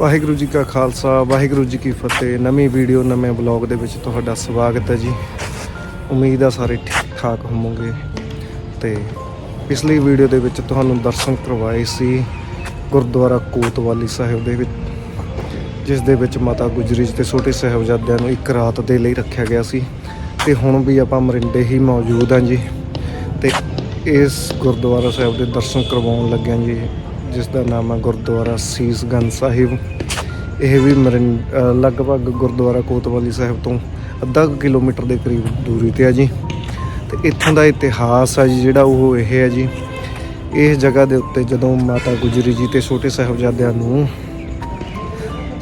ਵਾਹਿਗੁਰੂ ਜੀ ਕਾ ਖਾਲਸਾ, ਵਾਹਿਗੁਰੂ ਜੀ ਕੀ ਫਤਿਹ। ਨਵੀਂ ਵੀਡੀਓ, ਨਵੇਂ ਬਲੌਗ ਦੇ ਵਿੱਚ ਤੁਹਾਡਾ ਸਵਾਗਤ ਹੈ ਜੀ। ਉਮੀਦ ਆ ਸਾਰੇ ਠੀਕ ਠਾਕ ਹੋਵੋਗੇ। ਤੇ ਪਿਛਲੀ ਵੀਡੀਓ ਦੇ ਵਿੱਚ ਤੁਹਾਨੂੰ ਦਰਸ਼ਨ ਕਰਵਾਏ ਸੀ ਗੁਰਦੁਆਰਾ ਕੋਤਵਾਲੀ ਸਾਹਿਬ ਦੇ ਵਿੱਚ, ਜਿਸ ਦੇ ਵਿੱਚ ਮਾਤਾ ਗੁਜਰੀ ਜੀ ਤੇ ਛੋਟੇ ਸਾਹਿਬਜ਼ਾਦਿਆਂ ਨੂੰ ਇੱਕ ਰਾਤ ਦੇ ਲਈ ਰੱਖਿਆ ਗਿਆ ਸੀ। ਤੇ ਹੁਣ ਵੀ ਆਪਾਂ ਮਰਿੰਡੇ ਹੀ ਮੌਜੂਦ ਹਾਂ ਜੀ। ਤੇ ਇਸ ਗੁਰਦੁਆਰਾ ਸਾਹਿਬ ਦੇ ਦਰਸ਼ਨ ਕਰਵਾਉਣ ਲੱਗਿਆ ਜੀ ਜਿਸ ਦਾ ਨਾਮ ਹੈ ਗੁਰਦੁਆਰਾ ਸੀਸਗੰਜ ਸਾਹਿਬ। ਇਹ ਵੀ ਮਰਿੰ ਲਗਭਗ ਗੁਰਦੁਆਰਾ ਕੋਤਵਾਲੀ ਸਾਹਿਬ ਤੋਂ ਅੱਧਾ ਕਿਲੋਮੀਟਰ ਦੇ ਕਰੀਬ ਦੂਰੀ ਤੇ ਆ ਜੀ। ਤੇ ਇੱਥੋਂ ਦਾ ਇਤਿਹਾਸ ਆ ਜੀ, ਜਿਹੜਾ ਉਹ ਇਹ ਹੈ ਜੀ। ਇਸ ਜਗ੍ਹਾ ਦੇ ਉੱਤੇ ਜਦੋਂ ਮਾਤਾ ਗੁਜਰੀ ਜੀ ਤੇ ਛੋਟੇ ਸਾਹਿਬਜ਼ਾਦਿਆਂ ਨੂੰ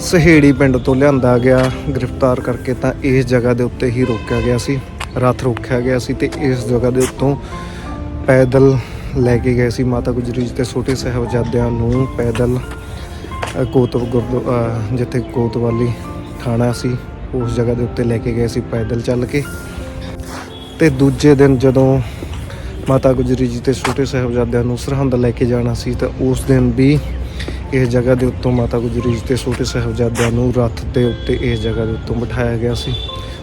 ਸਹੇੜੀ ਪਿੰਡ ਤੋਂ ਲਿਆਂਦਾ ਗਿਆ ਗ੍ਰਿਫਤਾਰ ਕਰਕੇ ਤਾਂ ਇਸ ਜਗ੍ਹਾ ਦੇ ਉੱਤੇ ਹੀ ਰੋਕਿਆ ਗਿਆ ਸੀ ਰੱਥ ਰੋਕਿਆ ਗਿਆ ਸੀ ਤੇ ਇਸ ਜਗ੍ਹਾ ਦੇ ਉੱਤੋਂ ਪੈਦਲ ਲੈ ਕੇ ਗਏ ਸੀ ਮਾਤਾ ਗੁਜਰੀ ਜੀ ਤੇ ਛੋਟੇ ਸਾਹਿਬਜ਼ਾਦਿਆਂ ਨੂੰ ਪੈਦਲ ਕੋਤਵ ਗੁਰਦੁਆਰਾ ਜਿੱਥੇ ਕੋਤਵਾਲੀ ਥਾਣਾ ਸੀ, ਉਸ ਜਗ੍ਹਾ ਦੇ ਉੱਤੇ ਲੈ ਕੇ ਗਏ ਸੀ ਪੈਦਲ ਚੱਲ ਕੇ। ਤੇ ਦੂਜੇ ਦਿਨ ਜਦੋਂ ਮਾਤਾ ਗੁਜਰੀ ਜੀ ਤੇ ਛੋਟੇ ਸਾਹਿਬਜ਼ਾਦਿਆਂ ਨੂੰ ਸਰਹੰਦ ਲੈ ਕੇ ਜਾਣਾ ਸੀ, ਤਾਂ ਉਸ ਦਿਨ ਵੀ ਇਸ ਜਗ੍ਹਾ ਦੇ ਉੱਤੋਂ ਮਾਤਾ ਗੁਜਰੀ ਜੀ ਤੇ ਛੋਟੇ ਸਾਹਿਬਜ਼ਾਦਿਆਂ ਨੂੰ ਰੱਥ ਦੇ ਉੱਤੇ ਇਸ ਜਗ੍ਹਾ ਦੇ ਉੱਤੋਂ ਬਿਠਾਇਆ ਗਿਆ ਸੀ।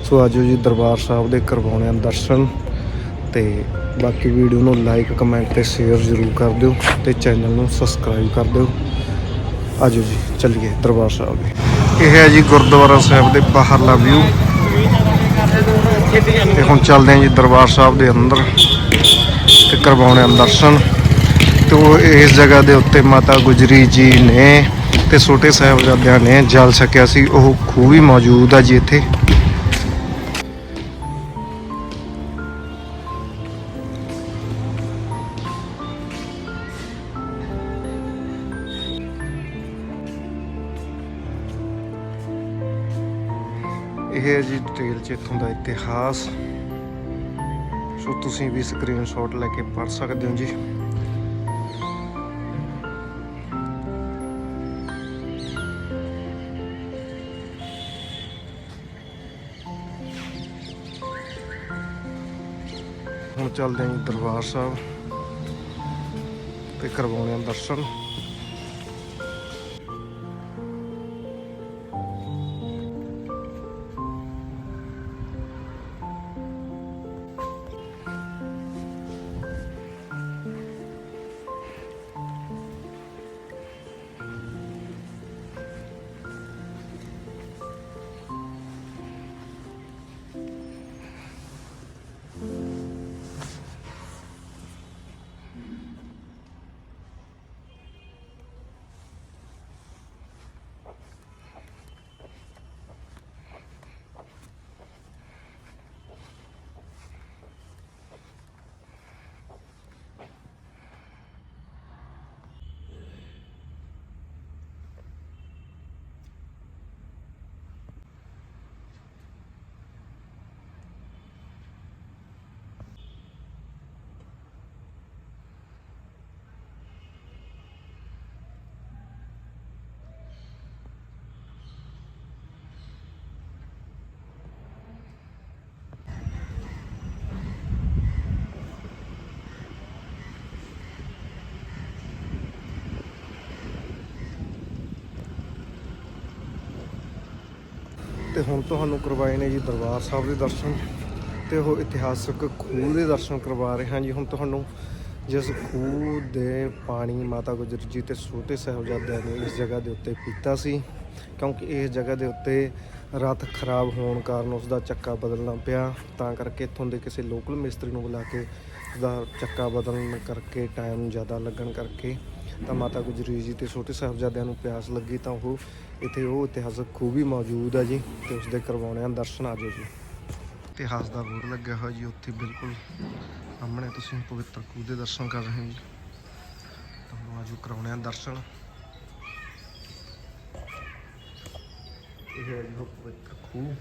ਸੋ ਅੱਜ ਜੀ ਦਰਬਾਰ ਸਾਹਿਬ ਦੇ ਕਰਵਾਉਣੇ ਦਰਸ਼ਨ ਤੇ ਬਾਕੀ ਵੀਡੀਓ ਨੂੰ ਲਾਈਕ ਕਮੈਂਟ ਤੇ ਸ਼ੇਅਰ ਜ਼ਰੂਰ ਕਰ ਦਿਓ ਤੇ ਚੈਨਲ ਨੂੰ ਸਬਸਕ੍ਰਾਈਬ ਕਰ ਦਿਓ। ਆਜੋ ਜੀ, ਚੱਲੀਏ ਦਰਬਾਰ ਸਾਹਿਬ ਦੇ। ਇਹ ਹੈ ਜੀ ਗੁਰਦੁਆਰਾ ਸਾਹਿਬ ਦੇ ਬਾਹਰਲਾ ਵਿਊ ਤੇ ਹੁਣ ਚੱਲਦੇ ਹਾਂ ਜੀ ਦਰਬਾਰ ਸਾਹਿਬ ਦੇ ਅੰਦਰ ਤੇ ਕਰਵਾਉਣੇ ਆ ਦਰਸ਼ਨ। ਤੇ ਉਹ ਇਸ ਜਗ੍ਹਾ ਦੇ ਉੱਤੇ ਮਾਤਾ ਗੁਜਰੀ ਜੀ ਨੇ ਤੇ ਛੋਟੇ ਸਾਹਿਬਜ਼ਾਦਿਆਂ ਨੇ ਜਲ ਛਕਿਆ ਸੀ। ਉਹ ਖੂਹ ਵੀ ਮੌਜੂਦ ਆ ਜੀ ਇੱਥੇ। ਇਹ ਹੈ ਜੀ ਡਿਟੇਲ ਚ ਇੱਥੋਂ ਦਾ ਇਤਿਹਾਸ। ਸੋ ਤੁਸੀਂ ਵੀ ਸਕਰੀਨਸ਼ਾਟ ਲੈ ਕੇ ਪੜ੍ਹ ਸਕਦੇ ਹੋ ਜੀ। ਹੁਣ ਚੱਲਦੇ ਹਾਂ ਜੀ ਦਰਬਾਰ ਸਾਹਿਬ ਤੇ ਕਰਵਾਉਣੇ ਆ ਦਰਸ਼ਨ। ਤੇ ਹੁਣ ਤੁਹਾਨੂੰ ਕਰਵਾਏ ਨੇ ਜੀ ਦਰਬਾਰ ਸਾਹਿਬ ਦੇ ਦਰਸ਼ਨ ਤੇ ਉਹ ਇਤਿਹਾਸਕ ਖੂਹ ਦੇ ਦਰਸ਼ਨ ਕਰਵਾ ਰਹੇ ਹਾਂ ਜੀ। ਹੁਣ ਤੁਹਾਨੂੰ ਜਿਸ ਖੂਹ ਦੇ ਪਾਣੀ ਮਾਤਾ ਗੁਜਰ ਜੀ ਤੇ ਛੋਟੇ ਸਾਹਿਬਜ਼ਾਦਿਆਂ ਨੇ ਇਸ ਜਗ੍ਹਾ ਦੇ ਉੱਤੇ ਪੀਤਾ ਸੀ ਕਿਉਂਕਿ ਇਸ ਜਗ੍ਹਾ ਦੇ ਉੱਤੇ ਰੱਥ ਖਰਾਬ ਹੋਣ ਕਾਰਨ ਉਸ ਦਾ ਚੱਕਾ ਬਦਲਣਾ ਪਿਆ। ਤਾਂ ਕਰਕੇ ਇੱਥੋਂ ਦੇ ਕਿਸੇ ਲੋਕਲ ਮਿਸਤਰੀ ਨੂੰ ਬੁਲਾ ਕੇ ਉਸਦਾ ਚੱਕਾ ਬਦਲਣ ਕਰਕੇ ਟਾਈਮ ਜ਼ਿਆਦਾ ਲੱਗਣ ਕਰਕੇ ਤਾਂ ਮਾਤਾ ਗੁਜਰੀ ਜੀ ਤੇ ਛੋਟੇ ਸਾਹਿਬਜ਼ਾਦਿਆਂ ਨੂੰ ਪਿਆਸ ਲੱਗੀ ਤਾਂ ਉਹ ਇੱਥੇ ਉਹ ਇਤਿਹਾਸਕ ਖੂਹ ਵੀ ਮੌਜੂਦ ਆ ਜੀ ਤੇ ਉਸ ਦੇ ਕਰਵਾਉਣੇ ਆ ਦਰਸ਼ਨ ਆ ਜਾਓ ਜੀ। ਇਤਿਹਾਸ ਦਾ ਬੋਰ ਲੱਗਿਆ ਹੋਇਆ ਜੀ, ਉੱਥੇ ਬਿਲਕੁਲ ਸਾਹਮਣੇ ਤੁਸੀਂ ਪਵਿੱਤਰ ਖੂਹ ਦੇ ਦਰਸ਼ਨ ਕਰ ਰਹੇ ਹੋ ਜੀ। ਤੁਹਾਨੂੰ ਆਜੋ ਕਰਾਉਣੇ ਆ ਦਰਸ਼ਨ। ਇਹ ਹੈ ਜੀ ਉਹ ਪਵਿੱਤਰ ਖੂਹ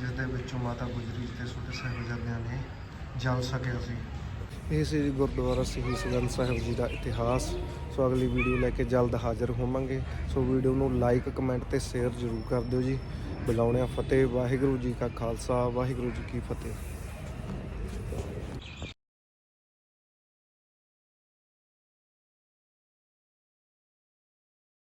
ਜਿਸ ਦੇ ਵਿੱਚੋਂ ਮਾਤਾ ਗੁਜਰੀ ਜੀ ਤੇ ਛੋਟੇ ਸਾਹਿਬਜ਼ਾਦਿਆਂ ਨੇ ਜਲ ਸਕਿਆ ਸੀ। ਇਹ ਸੀ ਗੁਰਦੁਆਰਾ ਸ੍ਰੀ ਸਗੰਧ ਸਾਹਿਬ ਜੀ ਦਾ ਇਤਿਹਾਸ। ਸੋ ਅਗਲੀ ਵੀਡੀਓ ਲੈ ਕੇ ਜਲਦ ਹਾਜ਼ਰ ਹੋਵਾਂਗੇ। ਸੋ ਵੀਡੀਓ ਨੂੰ ਲਾਈਕ ਕਮੈਂਟ ਤੇ ਸ਼ੇਅਰ ਜ਼ਰੂਰ ਕਰ ਦਿਓ ਜੀ। ਬੁਲਾਉਣਿਆ ਫਤਿਹ। ਵਾਹਿਗੁਰੂ ਜੀ ਕਾ ਖਾਲਸਾ। ਵਾਹਿਗੁਰੂ ਜੀ ਕੀ ਫਤਿਹ।